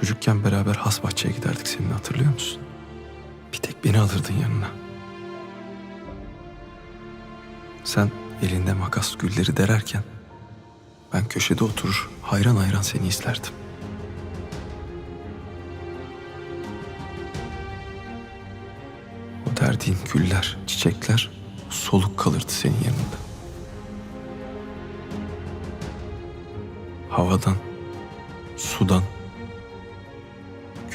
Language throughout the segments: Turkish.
Çocukken beraber has bahçeye giderdik seninle hatırlıyor musun? Bir tek beni alırdın yanına. Sen elinde makas gülleri dererken ben köşede oturur hayran hayran seni izlerdim. O derdiğin güller, çiçekler soluk kalırdı senin yanında. Havadan, sudan,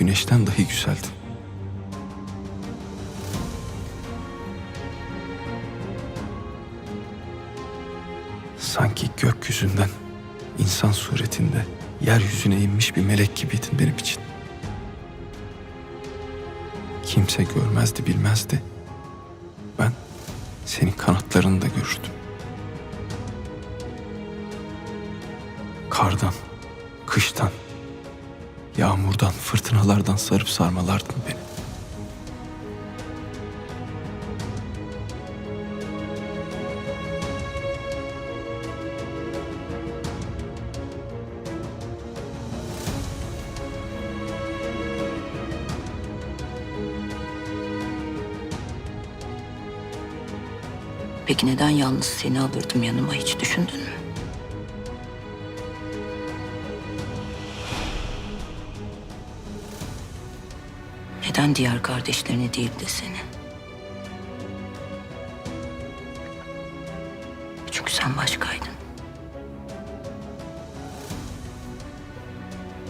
güneşten dahi güzeldi. Sanki gökyüzünden insan suretinde yeryüzüne inmiş bir melek gibiydin benim için. Kimse görmezdi bilmezdi. Ben senin kanatlarını da görürdüm. Kardan, kıştan, yağmurdan, fırtınalardan sarıp sarmalardın beni. Peki neden yalnız seni alırdım yanıma hiç düşündün mü? Neden diğer kardeşlerini değil de seni? Çünkü sen başkaydın.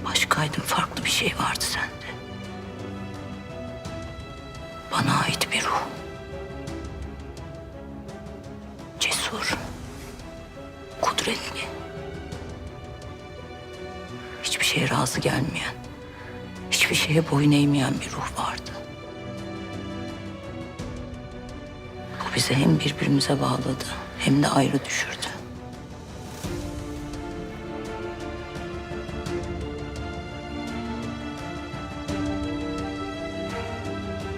Başkaydın, farklı bir şey vardı sende. Bana ait bir ruh. Cesur. Kudretli. Hiçbir şeye razı gelmeyen, hiçbir şeye boyun eğmeyen bir ruh vardı. Bu bizi hem birbirimize bağladı hem de ayrı düşürdü.